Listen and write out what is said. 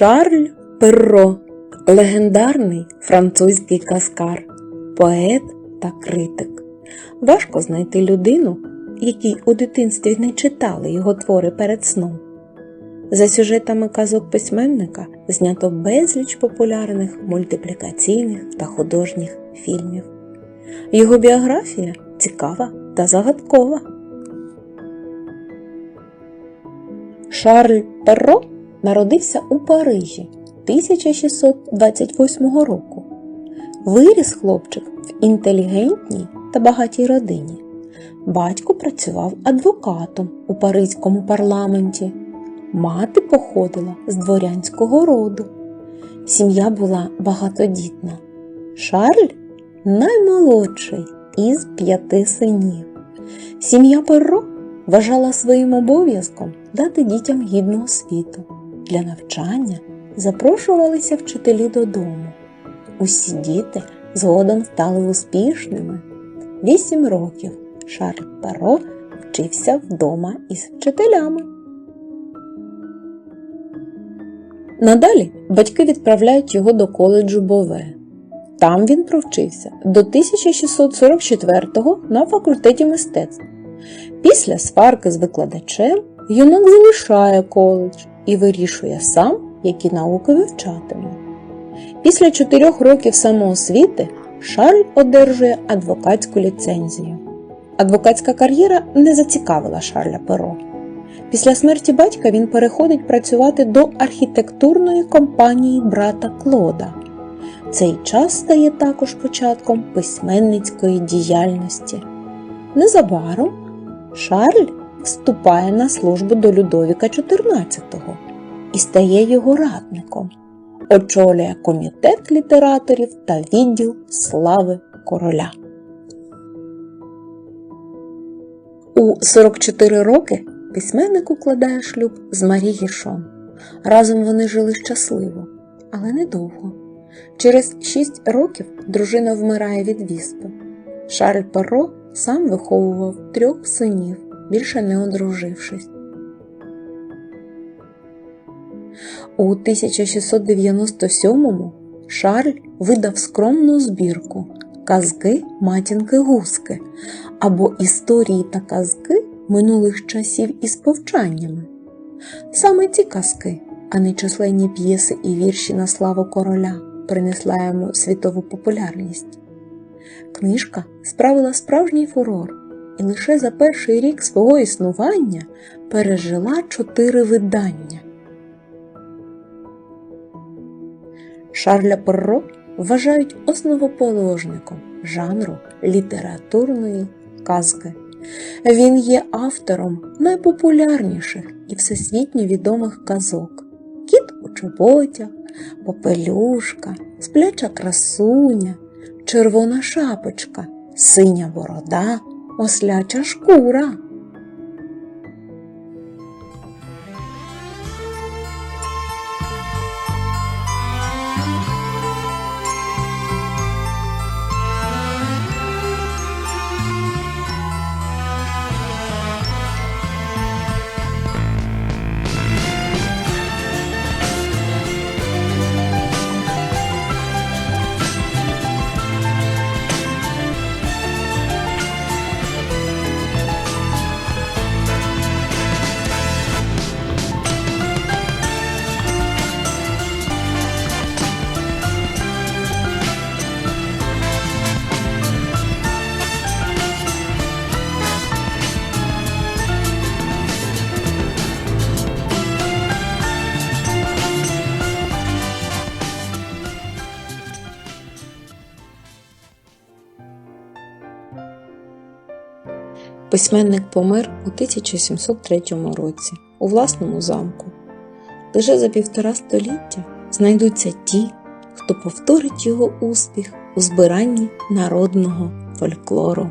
Шарль Перро легендарний французький казкар, поет та критик. Важко знайти людину, якій у дитинстві не читали його твори перед сном. За сюжетами казок письменника знято безліч популярних мультиплікаційних та художніх фільмів. Його біографія цікава та загадкова. Шарль Перро народився у Парижі 1628 року. Виріс хлопчик в інтелігентній та багатій родині. Батько працював адвокатом у паризькому парламенті. Мати походила з дворянського роду. Сім'я була багатодітна. Шарль наймолодший із п'яти синів. Сім'я Перро вважала своїм обов'язком дати дітям гідну освіту. Для навчання запрошувалися вчителі додому. Усі діти згодом стали успішними. Вісім років Шарль Перо вчився вдома із вчителями. Надалі батьки відправляють його до коледжу Бове. Там він провчився до 1644-го на факультеті мистецтв. Після сварки з викладачем юнак залишає коледж і вирішує сам, які науки вивчатиме. Після чотирьох років самоосвіти Шарль одержує адвокатську ліцензію. Адвокатська кар'єра не зацікавила Шарля Перо. Після смерті батька він переходить працювати до архітектурної компанії брата Клода. Цей час стає також початком письменницької діяльності. Незабаром Шарль вступає на службу до Людовіка XIV і стає його радником, очолює комітет літераторів та відділ слави короля. У 44 роки письменник укладає шлюб з Марі Гішон. Разом вони жили щасливо, але недовго. Через 6 років дружина вмирає від віспи. Шарль Перро сам виховував трьох синів, більше не одружившись. У 1697-му Шарль видав скромну збірку Казки матінки Гуски або Історії та казки минулих часів із повчаннями. Саме ці казки, а не численні п'єси і вірші на славу короля, принесла йому світову популярність. Книжка справила справжній фурор і лише за перший рік свого існування пережила чотири видання. Шарля Перро вважають основоположником жанру літературної казки. Він є автором найпопулярніших і всесвітньо відомих казок Кіт у чоботях, Попелюшка, Спляча красуня, Червона шапочка, Синя борода, Осляча шкура. Письменник помер у 1703 році у власному замку. Лише за півтора століття знайдуться ті, хто повторить його успіх у збиранні народного фольклору.